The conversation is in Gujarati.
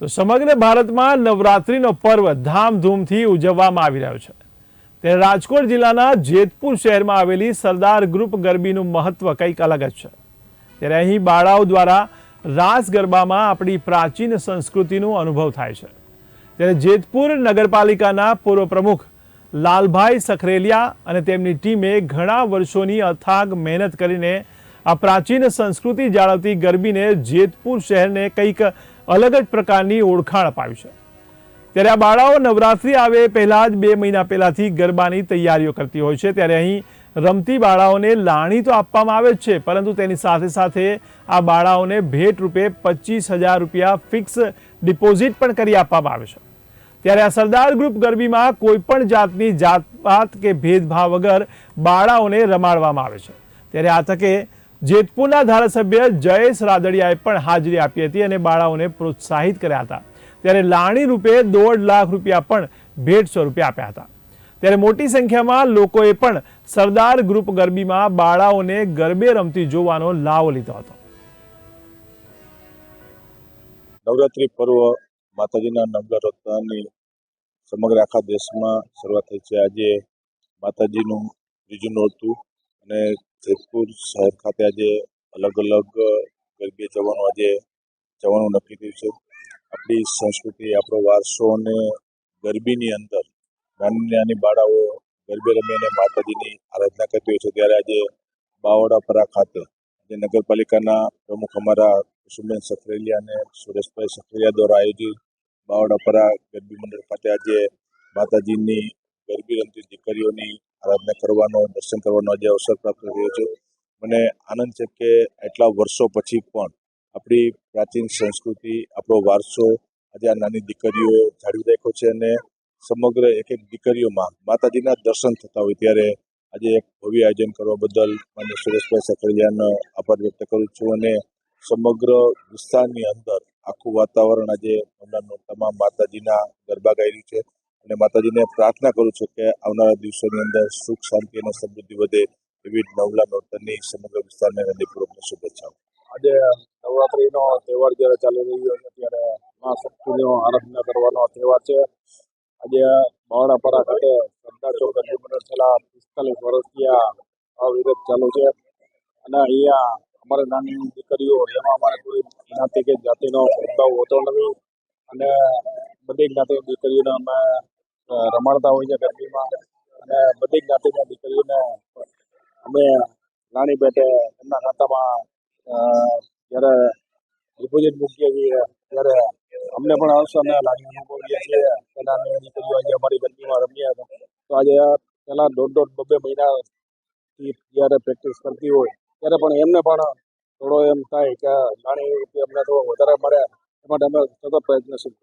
તો સમગ્ર ભારતમાં નવરાત્રિનો પર્વ ધામધૂમથી ઉજવવામાં આવી રહ્યો છે. ત્યારે રાજકોટ જિલ્લાના જેતપુર શહેરમાં આવેલી સરદાર ગ્રુપ ગરબીનું મહત્વ કંઈક અલગ જ છે. ત્યારે અહીં બાળાઓ દ્વારા રાસ ગરબામાં આપણી પ્રાચીન સંસ્કૃતિનો અનુભવ થાય છે. ત્યારે જેતપુર નગરપાલિકાના પૂર્વ પ્રમુખ લાલભાઈ સખરેલિયા અને તેમની ટીમે ઘણા વર્ષોની અથાગ મહેનત કરીને આ પ્રાચીન સંસ્કૃતિ જાળવતી ગરબીને જેતપુર શહેરને કંઈક અલગ જ પ્રકારની ઓળખાણ અપાવી છે. ત્યારે આ બાળાઓ નવરાત્રિ આવે પહેલાં જ બે મહિના પહેલાંથી ગરબાની તૈયારીઓ કરતી હોય છે. ત્યારે અહીં રમતી બાળાઓને લાણી તો આપવામાં આવે જ છે, પરંતુ તેની સાથે સાથે આ બાળાઓને ભેટ રૂપે પચીસ હજાર રૂપિયા ફિક્સ ડિપોઝિટ પણ કરી આપવામાં આવે છે. ત્યારે આ સરદાર ગ્રુપ ગરબીમાં કોઈ પણ જાતની જાતપાત કે ભેદભાવ વગર બાળાઓને રમાડવામાં આવે છે. ત્યારે આ તકે જેતપુરના ધારાસભ્ય જયેશ રાદડિયાએ પણ હાજરી આપી હતી અને બાળાઓને પ્રોત્સાહિત કર્યા હતા. ત્યારે લાણી રૂપે દોઢ લાખ રૂપિયા પણ ભેટ સ્વરૂપે આપ્યા હતા. ત્યારે મોટી સંખ્યામાં લોકોએ પણ સરદાર ગ્રુપ ગરબીમાં બાળાઓને ગરબે રમતી જોવાનો લાવો લીધો હતો. નવરાત્રિ પર્વ માતાજીના નવરાત્રની સમગ્ર આખા દેશમાં શરૂઆત થઈ છે. આજે માતાજીનું ત્રીજું નોરતું અને જેતપુર શહેર ખાતે આજે અલગ અલગ ગરબે જવાનું આજે જવાનું નક્કી થયું છે. આપણી સંસ્કૃતિ, આપણો વારસો અને ગરબીની અંદર નાની નાની બાળાઓ ગરબે રમીને માતાજીની આરાધના કરતી હોય છે. ત્યારે આજે બાવળાપરા ખાતે જે નગરપાલિકાના પ્રમુખ અમારા કુસુમબેન સખરેલિયા અને સુરેશભાઈ સખરેલિયા દ્વારા આયોજિત બાવળાપરા ગરબી મંડળ ખાતે આજે માતાજીની ગરબી રમતી દીકરીઓની આરાધના કરવાનો, દર્શન કરવાનો આજે અવસર પ્રાપ્ત થયો છે. મને આનંદ છે કે એટલા વર્ષો પછી પણ આપણી પ્રાચીન સંસ્કૃતિ, આપણો વારસો આજે આ નાની દીકરીઓ જાળવી રાખ્યો છે અને સમગ્ર એક એક દીકરીઓમાં માતાજીના દર્શન થતા હોય ત્યારે આજે એક ભવ્ય આયોજન કરવા બદલ મને સુરેશભાઈ સખરિયાનો આભાર વ્યક્ત કરું છું અને સમગ્ર વિસ્તારની અંદર આખું વાતાવરણ આજે નવલા તમામ માતાજીના ગરબા ગાઈ રહ્યું છે. અને માતાજીને પ્રાર્થના કરું છું કે આવનારા દિવસોની અંદર સુખ, શાંતિ અને સમૃદ્ધિ વધે એવી નવલા નોરતાની સમગ્ર વિસ્તારને હૃદયપૂર્વકની શુભેચ્છાઓ. આજે નવરાત્રીનો તહેવાર જ્યારે ચાલી રહ્યો છે, ત્યારે મા શક્તિનો આરાધના કરવાનો તહેવાર છે. આજે, બાવળાપરા ખાતે સરદાર ચોક મંડળ છેલ્લા પિસ્તાલીસ વર્ષથી આ અવિરત ચાલુ છે. અને અહીંયા અમારે નાની દીકરીઓ, એમાં અમારે કોઈ જ્ઞાતિ કે જાતિનો ભેદભાવ હોતો નથી. અને બધી જ્ઞાતિ દીકરીઓને અમે રમાડતા હોય છે ગરબીમાં અને બધી જ્ઞાતિની દીકરીઓને અમે નાની પેટે એમના ખાતામાં જ્યારે ડિપોઝિટ મૂકીએ છીએ, ત્યારે અમને પણ હર્ષ અને લાગણી અનુભવીએ છીએ. એના દીકરીઓ આજે અમારી ગરબીમાં રમ્યા હતા. તો આજે પહેલાં દોઢ દોઢ બબે મહિનાથી જ્યારે પ્રેક્ટિસ કરતી હોય, ત્યારે પણ એમને પણ થોડો એમ થાય કે નાની અમને થોડો વધારે મળે, એ માટે અમે સતત પ્રયત્નશીલ.